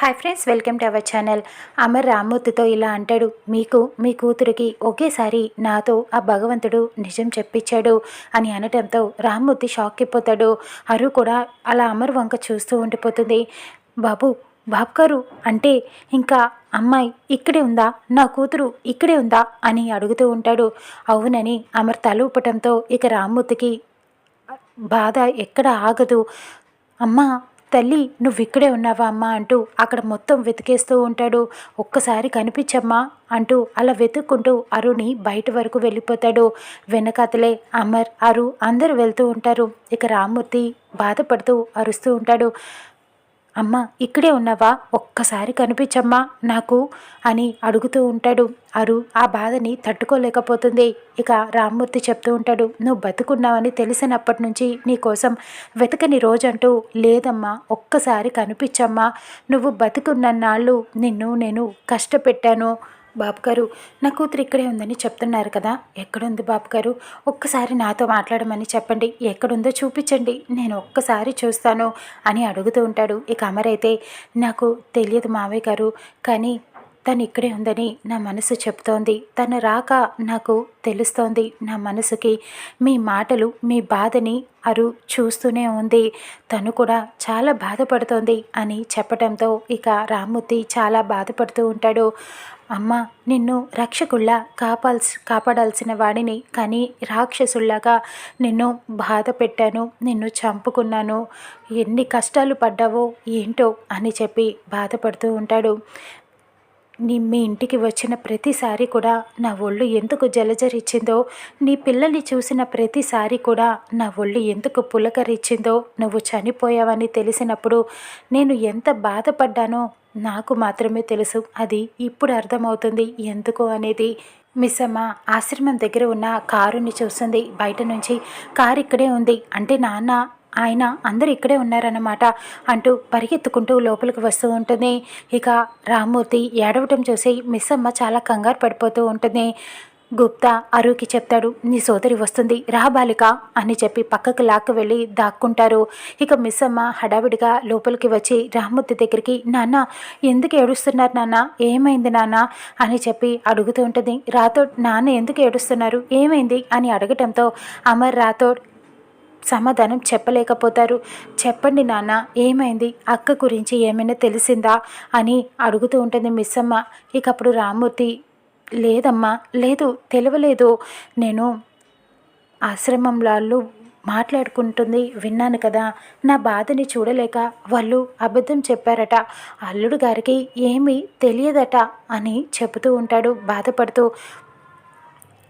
Hi friends welcome to our channel. Amar రామ్మూర్తితో ఇలా అంటాడు మీకు మీ కూతురికి ఒకేసారి నాతో ఆ భగవంతుడు నిజం చెప్పించాడు అని అనటంతో రామ్మూర్తి షాక్ అయిపోతాడు అరు కూడా అలా అమర్ వంక చూస్తూ ఉండిపోతుంది. బాబు బాబు గారు అంటే ఇంకా అమ్మాయి ఇక్కడే ఉందా? నా కూతురు ఇక్కడే ఉందా? అని అడుగుతూ ఉంటాడు. అవునని అమర్ తల ఊపటంతో ఇక రామ్మూర్తికి బాధ ఎక్కడ ఆగదు. అమ్మా తల్లి నువ్వు ఇక్కడే ఉన్నావా అమ్మా? అంటూ అక్కడ మొత్తం వెతికేస్తూ ఉంటాడు. ఒక్కసారి కనిపించమ్మా అంటూ అలా వెతుక్కుంటూ అరుని బయట వరకు వెళ్ళిపోతాడు. వెనకాతలే అమర్ అరు అందరూ వెళ్తూ ఉంటారు. ఇక రామ్మూర్తి బాధపడుతూ అరుస్తూ ఉంటాడు. అమ్మ ఇక్కడే ఉన్నావా? ఒక్కసారి కనిపించమ్మా నాకు అని అడుగుతూ ఉంటాడు. అరు ఆ బాధని తట్టుకోలేకపోతుంది. ఇక రామ్మూర్తి చెప్తూ ఉంటాడు నువ్వు బతుకున్నావని తెలిసినప్పటి నుంచి నీకోసం వెతకని రోజంటూ లేదమ్మా ఒక్కసారి కనిపించమ్మా. నువ్వు బతుకున్న నాళ్ళు నిన్ను నేను కష్టపెట్టాను. బాబుగారు నా కూతురు ఇక్కడే ఉందని చెప్తున్నారు కదా. ఎక్కడుంది బాబుగారు? ఒక్కసారి నాతో మాట్లాడమని చెప్పండి. ఎక్కడుందో చూపించండి. నేను ఒక్కసారి చూస్తాను అని అడుగుతూ ఉంటాడు. ఇక అమరైతే నాకు తెలియదు మావయ్య గారు కానీ తను ఇక్కడే ఉందని నా మనసు చెప్తోంది. తను రాక నాకు తెలుస్తోంది. నా మనసుకి మీ మాటలు మీ బాధని అరు చూస్తూనే ఉంది. తను కూడా చాలా బాధపడుతోంది అని చెప్పడంతో ఇక రామ్మూర్తి చాలా బాధపడుతూ ఉంటాడు. అమ్మ నిన్ను రక్షకుల్లా కాపాల్సి కాపాడాల్సిన వాడిని కానీ రాక్షసుల్లాగా నిన్ను బాధ పెట్టాను నిన్ను చంపుకున్నాను. ఎన్ని కష్టాలు పడ్డావో ఏంటో అని చెప్పి బాధపడుతూ ఉంటాడు. నీ మీ ఇంటికి వచ్చిన ప్రతిసారి కూడా నా ఒళ్ళు ఎందుకు జలజరిచ్చిందో నీ పిల్లల్ని చూసిన ప్రతిసారి కూడా నా ఒళ్ళు ఎందుకు పులకరిచ్చిందో నువ్వు చనిపోయావని తెలిసినప్పుడు నేను ఎంత బాధపడ్డానో నాకు మాత్రమే తెలుసు. అది ఇప్పుడు అర్థమవుతుంది. ఎందుకు అనేది. మిస్ అమ్మ ఆశ్రమం దగ్గర ఉన్న కారుని చూస్తుంది బయట నుంచి కారు ఇక్కడే ఉంది. అంటే నాన్న ఆయన అందరూ ఇక్కడే ఉన్నారన్నమాట అంటూ పరిగెత్తుకుంటూ లోపలికి వస్తూ ఉంటుంది. ఇక రామ్మూర్తి ఏడవటం చూసి మిస్ అమ్మ చాలా కంగారు పడిపోతూ ఉంటుంది. గుప్తా అరుకి చెప్తాడు నీ సోదరి వస్తుంది రా బాలిక అని చెప్పి పక్కకు లాక్కు వెళ్ళి దాక్కుంటారు. ఇక మిస్ అమ్మ హడావిడిగా లోపలికి వచ్చి రామ్మూర్తి దగ్గరికి నాన్న ఎందుకు ఏడుస్తున్నారు నాన్న? ఏమైంది నాన్న? అని చెప్పి అడుగుతూ ఉంటుంది. రాథోడ్ నాన్న ఎందుకు ఏడుస్తున్నారు? ఏమైంది? అని అడగటంతో అమర్ రాథోడ్ సమాధానం చెప్పలేకపోతారు. చెప్పండి నాన్న ఏమైంది? అక్క గురించి ఏమైనా తెలిసిందా? అని అడుగుతూ ఉంటుంది మిస్ అమ్మ ఇక అప్పుడు రామ్మూర్తి లేదమ్మా లేదు తెలియలేదు నేను ఆశ్రమంలో మాట్లాడుకుంటుంది విన్నాను కదా. నా బాధని చూడలేక వాళ్ళు అబద్ధం చెప్పారట. అల్లుడు గారికి ఏమీ తెలియదట అని చెబుతూ ఉంటాడు బాధపడుతూ.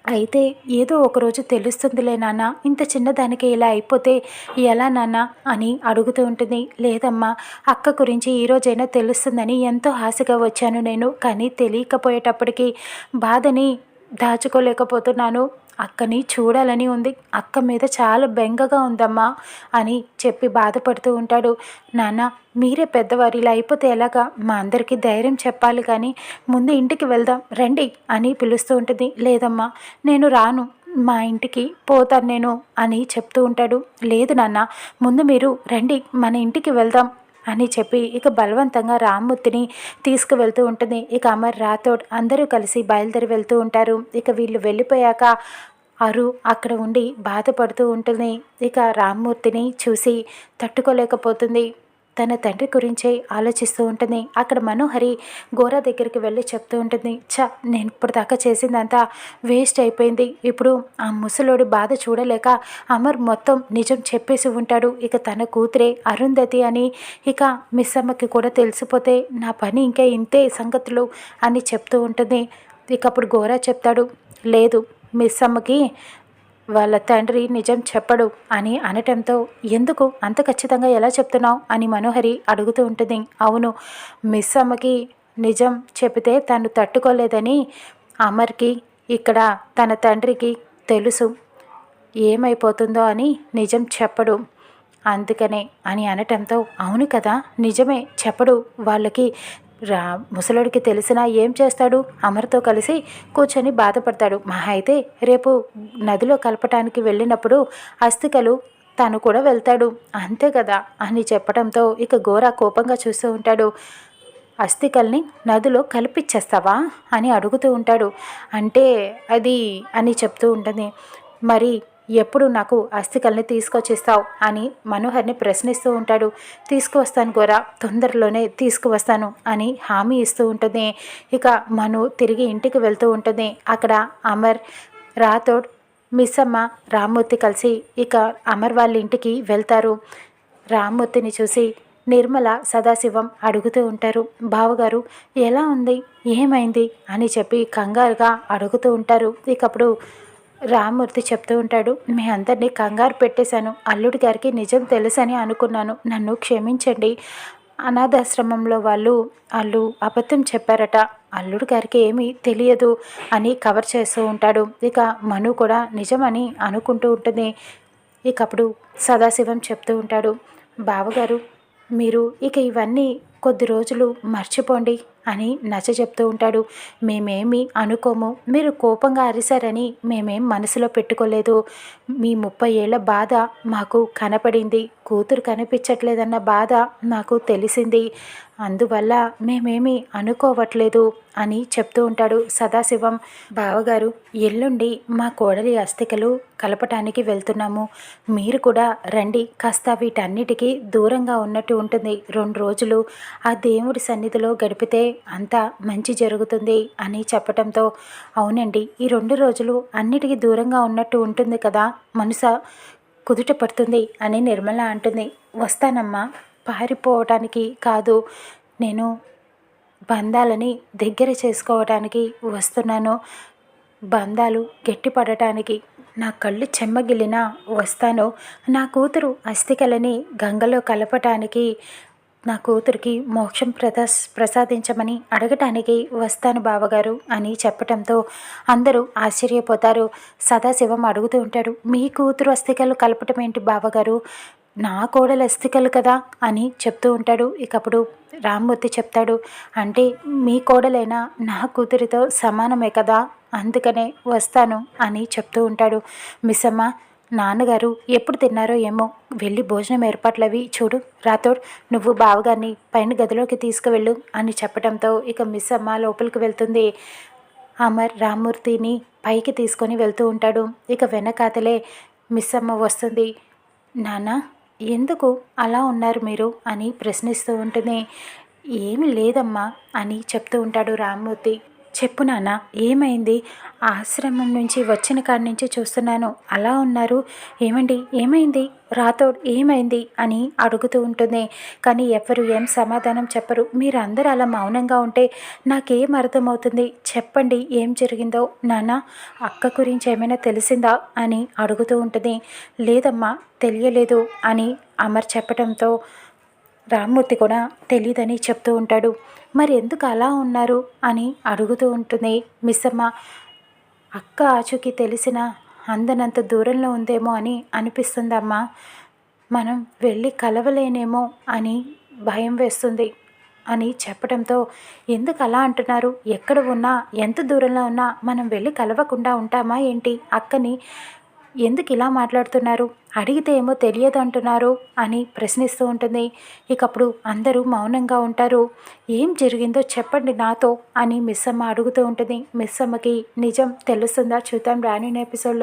అయితే ఏదో ఒకరోజు తెలుస్తుందిలే నాన్న ఇంత చిన్నదానికి ఇలా అయిపోతే ఎలా నాన్న అని అడుగుతూ ఉంటుంది. లేదమ్మా అక్క గురించి ఈరోజైనా తెలుస్తుందని ఎంతో ఆశగా వచ్చాను నేను కానీ తెలియకపోయేటప్పటికి బాధని దాచుకోలేకపోతున్నాను. అక్కని చూడాలని ఉంది. అక్క మీద చాలా బెంగగా ఉందమ్మా అని చెప్పి బాధపడుతూ ఉంటాడు. నాన్న మీరే పెద్దవారు ఇలా అయిపోతే ఎలాగా? మా అందరికీ ధైర్యం చెప్పాలి కానీ ముందు ఇంటికి వెళ్దాం రండి అని పిలుస్తూ ఉంటుంది. లేదమ్మా నేను రాను మా ఇంటికి పోతాను నేను అని చెప్తూ ఉంటాడు. లేదు నాన్న ముందు మీరు రండి మన ఇంటికి వెళ్దాం అని చెప్పి ఇక బలవంతంగా రామ్మూర్తిని తీసుకువెళ్తూ ఉంటుంది. ఇక అమర్ రాథోడ్ అందరూ కలిసి బయలుదేరి వెళ్తూ ఉంటారు. ఇక వీళ్ళు వెళ్ళిపోయాక అరు అక్కడ ఉండి బాధపడుతూ ఉంటుంది ఇక రామ్మూర్తిని చూసి తట్టుకోలేకపోతుంది. తన తండ్రి గురించే ఆలోచిస్తూ ఉంటుంది అక్కడ మనోహరి గోర దగ్గరికి వెళ్ళి చెప్తూ ఉంటుంది చ నేను ఇప్పుడు దాకా చేసిందంతా వేస్ట్ అయిపోయింది. ఇప్పుడు ఆ ముసలోడి బాధ చూడలేక అమర్ మొత్తం నిజం చెప్పేసి ఉంటాడు. ఇక తన కూతురే అరుంధతి అని ఇక మిస్ అమ్మకి కూడా తెలిసిపోతే నా పని ఇంకా ఇంతే సంగతులు అని చెప్తూ ఉంటుంది ఇక అప్పుడు గోరా చెప్తాడు లేదు మిస్ అమ్మకి వాళ్ళ తండ్రి నిజం చెప్పడు అని అనటంతో ఎందుకు? అంత ఖచ్చితంగా ఎలా చెప్తున్నావు? అని మనోహరి అడుగుతూ ఉంటుంది. అవును మిస్ అమ్మకి నిజం చెబితే తను తట్టుకోలేదని అమర్కి ఇక్కడ తన తండ్రికి తెలుసు. ఏమైపోతుందో అని నిజం చెప్పడు. అందుకనే అని అనటంతో అవును కదా నిజమే చెప్పడు. వాళ్ళకి రా ముసలుడికి తెలిసినా ఏం చేస్తాడు? అమర్తో కలిసి కూర్చొని బాధపడతాడు. మహా అయితే రేపు నదిలో కలపటానికి వెళ్ళినప్పుడు అస్థికలు తను కూడా వెళ్తాడు. అంతే కదా అని చెప్పడంతో ఇక ఘోర కోపంగా చూస్తూ ఉంటాడు. అస్థికల్ని నదిలో కలిపిచ్చేస్తావా? అని అడుగుతూ ఉంటాడు. అంటే అది అని చెప్తూ ఉంటుంది. మరి ఎప్పుడు నాకు అస్థికల్ని తీసుకొచ్చిస్తావు? అని మనోహర్ని ప్రశ్నిస్తూ ఉంటాడు. తీసుకువస్తాను గోరా తొందరలోనే తీసుకువస్తాను అని హామీ ఇస్తూ ఉంటుంది. ఇక మను తిరిగి ఇంటికి వెళ్తూ ఉంటుంది. అక్కడ అమర్ రాథోడ్ మిస్సమ్మ రామ్మూర్తి కలిసి ఇక అమర్ వాళ్ళ ఇంటికి వెళ్తారు. రామ్మూర్తిని చూసి నిర్మల సదాశివం అడుగుతూ ఉంటారు. బావగారు ఎలా ఉంది? ఏమైంది? అని చెప్పి కంగారుగా అడుగుతూ ఉంటారు. ఇకప్పుడు రామ్మూర్తి చెప్తూ ఉంటాడు మీ అందరినీ కంగారు పెట్టేశాను. అల్లుడి గారికి నిజం తెలుసని అనుకున్నాను. నన్ను క్షమించండి. అనాథాశ్రమంలో వాళ్ళు వాళ్ళు అబద్ధం చెప్పారట. అల్లుడు గారికి ఏమీ తెలియదు అని కవర్ చేస్తూ ఉంటాడు. ఇక మను కూడా నిజమని అనుకుంటూ ఉంటుంది. ఇక అప్పుడు సదాశివం చెప్తూ ఉంటాడు బావగారు మీరు ఇక ఇవన్నీ కొద్ది రోజులు మర్చిపోండి. అని నచ్చ చెప్తూ ఉంటాడు. మేమేమి అనుకోము. మీరు కోపంగా అరిశారని మేమేం మనసులో పెట్టుకోలేదు. మీ ముప్పై ఏళ్ళ బాధ మాకు కనపడింది. కూతురు కనిపించట్లేదన్న బాధ నాకు తెలిసింది. అందువల్ల మేమేమి అనుకోవట్లేదు అని చెప్తూ ఉంటాడు సదాశివం. బావగారు ఎల్లుండి మా కోడలి అస్థికలు కలపటానికి వెళ్తున్నాము. మీరు కూడా రండి. కాస్త వీటన్నిటికీ దూరంగా ఉన్నట్టు ఉంటుంది. రెండు రోజులు ఆ దేవుడి సన్నిధిలో గడిపితే అంతా మంచి జరుగుతుంది అని చెప్పటంతో అవునండి ఈ రెండు రోజులు అన్నిటికీ దూరంగా ఉన్నట్టు ఉంటుంది కదా మనస? కుదుట పడుతుంది అని నిర్మల అంటుంది. వస్తానమ్మా. పారిపోవటానికి కాదు. నేను బంధాలని దగ్గర చేసుకోవటానికి వస్తున్నాను. బంధాలు గట్టిపడటానికి నా కళ్ళు చెమ్మగిలినా వస్తాను. నా కూతురు అస్థికలని గంగలో కలపటానికి నా కూతురికి మోక్షం ప్రదస్ ప్రసాదించమని అడగటానికి వస్తాను బావగారు అని చెప్పటంతో అందరూ ఆశ్చర్యపోతారు. సదాశివం అడుగుతూ ఉంటాడు మీ కూతురు అస్థికలు కలపటం ఏంటి బావగారు? నా కోడలు అస్థికలు కదా అని చెప్తూ ఉంటాడు. ఇకప్పుడు రామ్మూర్తి చెప్తాడు అంటే మీ కోడలైనా నా కూతురితో సమానమే కదా అందుకనే వస్తాను అని చెప్తూ ఉంటాడు. మిస్సమ్మ నాన్నగారు ఎప్పుడు తిన్నారో ఏమో వెళ్ళి భోజనం ఏర్పాట్లవి చూడు. రాథోడ్ నువ్వు బావగారిని పైన గదిలోకి తీసుకువెళ్ళు అని చెప్పడంతో ఇక మిస్ అమ్మ లోపలికి వెళ్తుంది. అమర్ రామ్మూర్తిని పైకి తీసుకొని వెళ్తూ ఉంటాడు. ఇక వెనకాతలే మిస్ అమ్మ వస్తుంది. నాన్న ఎందుకు అలా ఉన్నారు మీరు అని ప్రశ్నిస్తూ ఉంటుంది. ఏమి లేదమ్మా అని చెప్తూ ఉంటాడు రామ్మూర్తి చెప్పు నాన్న ఏమైంది? ఆశ్రమం నుంచి వచ్చిన కాడి నుంచి చూస్తున్నాను. అలా ఉన్నారు. ఏమండి? ఏమైంది? రాతోడ్ ఏమైంది? అని అడుగుతూ ఉంటుంది. కానీ ఎవరు ఏం సమాధానం చెప్పరు. మీరందరూ అలా మౌనంగా ఉంటే నాకేం అర్థమవుతుంది? చెప్పండి ఏం జరిగిందో? నాన్న అక్క గురించి ఏమైనా తెలిసిందా? అని అడుగుతూ ఉంటుంది. లేదమ్మా తెలియలేదు అని అమర్ చెప్పడంతో రామ్మూర్తి కూడా తెలియదని చెప్తూ ఉంటాడు. మరి ఎందుకు అలా ఉన్నారు? అని అడుగుతూ ఉంటుంది మిస్సమ్మ. అక్క ఆచుకి తెలిసిన అందనంత దూరంలో ఉందేమో అని అనిపిస్తుందమ్మా మనం వెళ్ళి కలవలేనేమో అని భయం వేస్తుంది అని చెప్పడంతో ఎందుకు అలా అంటున్నారు? ఎక్కడ ఉన్నా ఎంత దూరంలో ఉన్నా మనం వెళ్ళి కలవకుండా ఉంటామా ఏంటి? అక్కని ఎందుకు ఇలా మాట్లాడుతున్నారు? అడిగితే ఏమో తెలియదు అంటున్నారు అని ప్రశ్నిస్తూ ఉంటుంది. ఇకప్పుడు అందరూ మౌనంగా ఉంటారు. ఏం జరిగిందో చెప్పండి నాతో అని మిస్సమ్మ అడుగుతూ ఉంటుంది. మిస్సమ్మకి నిజం తెలుస్తుందా చూద్దాం రాని ఎపిసోడ్లో